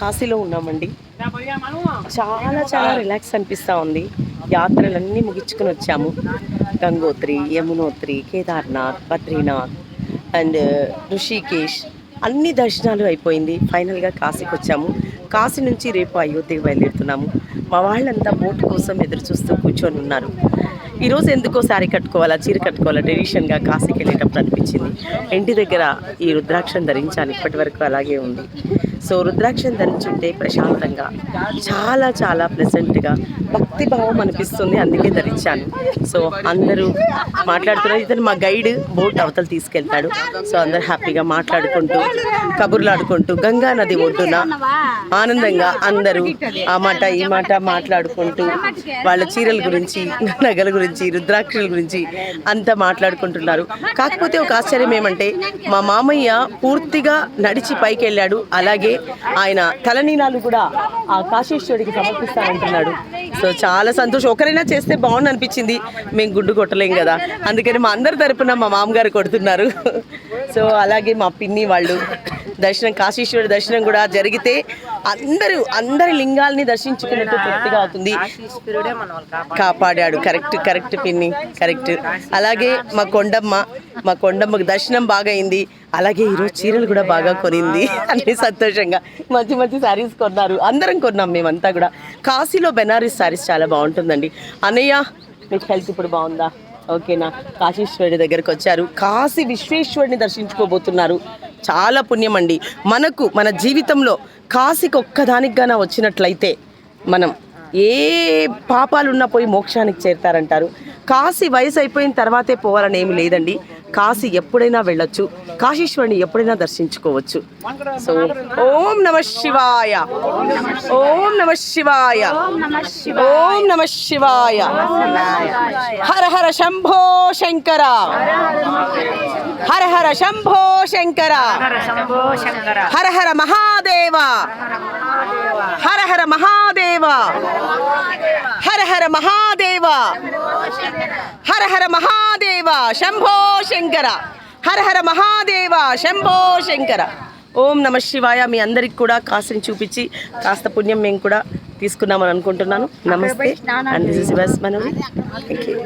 కాశీలో ఉన్నామండి. చాలా చాలా రిలాక్స్ అనిపిస్తూ ఉంది. యాత్రలన్నీ ముగించుకుని వచ్చాము. గంగోత్రి యమునోత్రి కేదార్నాథ్ బద్రీనాథ్ అండ్ ఋషికేశ్ అన్ని దర్శనాలు అయిపోయింది. ఫైనల్గా కాశీకి వచ్చాము. కాశీ నుంచి రేపు అయోధ్యకి బయలుదేరుతున్నాము. మా వాళ్ళంతా బోట్ కోసం ఎదురు చూస్తూ కూర్చొని ఉన్నారు. ఈరోజు ఎందుకో శారీ కట్టుకోవాలా చీర కట్టుకోవాలా ట్రెడిషన్గా కాశీకి వెళ్ళేటప్పుడు అనిపించింది. ఇంటి దగ్గర ఈ రుద్రాక్షం ధరించాను. ఇప్పటి వరకు అలాగే ఉంది. సో రుద్రాక్షం ధరించుంటే ప్రశాంతంగా చాలా చాలా ప్లెజెంట్గా భక్తి భావం అనిపిస్తుంది అందుకే ధరించాను. సో అందరూ మాట్లాడుతున్నారు ఇతను మా గైడ్ బోట్ అవతల తీసుకెళ్తాడు. సో అందరు హ్యాపీగా మాట్లాడుకుంటూ కబుర్లు ఆడుకుంటూ గంగా నది ఒడ్డున ఆనందంగా అందరూ ఆ మాట ఈ మాట మాట్లాడుకుంటూ వాళ్ళ చీరల గురించి నగల గురించి రుద్రాక్షల గురించి అంతా మాట్లాడుకుంటున్నారు. కాకపోతే ఒక ఆశ్చర్యం ఏమంటే మా మామయ్య పూర్తిగా నడిచి పైకి వెళ్ళాడు అలాగే ఆయన తలనీలాలు కూడా ఆ కాశేశ్వరుడికి సమర్పిస్తానంటున్నాడు సో చాలా సంతోషం. ఒకరైనా చేస్తే బాగుంది అనిపించింది మేము గుడ్డు కొట్టలేం కదా. అందుకని మా అందరి తరపున మా మామగారు కొడుతున్నారు. సో అలాగే మా పిన్ని వాళ్ళు దర్శనం కాశీశ్వరుడి దర్శనం కూడా జరిగితే అందరూ అందరి లింగాల్ని దర్శించుకున్నట్టు తృప్తిగా అవుతుంది. కాపాడాడు. కరెక్ట్ కరెక్ట్ పిన్ని. కరెక్ట్ అలాగే మా కొండమ్మ మా కొండమ్మకు దర్శనం బాగా అయింది. అలాగే ఈరోజు చీరలు కూడా బాగా కొనింది. అన్ని సంతోషంగా. మంచి మంచి శారీస్ కొన్నారు. అందరం కొన్నాం మేమంతా కూడా. కాశీలో బెనారస్ శారీస్ చాలా బాగుంటుందండి. అన్నయ్య మీకు హెల్త్ ఇప్పుడు బాగుందా? ఓకేనా కాశీశ్వరుడి దగ్గరకు వచ్చారు. కాశీ విశ్వేశ్వరుడిని దర్శించుకోబోతున్నారు. చాలా పుణ్యం అండి మనకు మన జీవితంలో కాశీకి ఒక్కదానికిగానా వచ్చినట్లయితే మనం ఏ పాపాలున్నా పోయి మోక్షానికి చేరుతారంటారు. కాశీ వయసు అయిపోయిన తర్వాతే పోవాలని ఏమి లేదండి. కాశీ ఎప్పుడైనా వెళ్ళొచ్చు. కాశీశ్వరుని ఎప్పుడైనా దర్శించుకోవచ్చు. సో ఓం నమ శివాయ. ఓం నమ శివాయ. ఓం నమ శివాయ. హర హర శంభో శంకర. హర హర శంభో శంకర. హర హర మహాదేవ. హర హర మహాదేవ. హర హర మహాదేవ. హర హర మహాదేవ శంభో శంకర. హర హర మహాదేవ శంభో శంకర. ఓం నమ శివాయ. మీ అందరికి కూడా కాశీని చూపించి కాస్త పుణ్యం మేము కూడా తీసుకున్నామని అనుకుంటున్నాను. నమస్తే. And this is thank you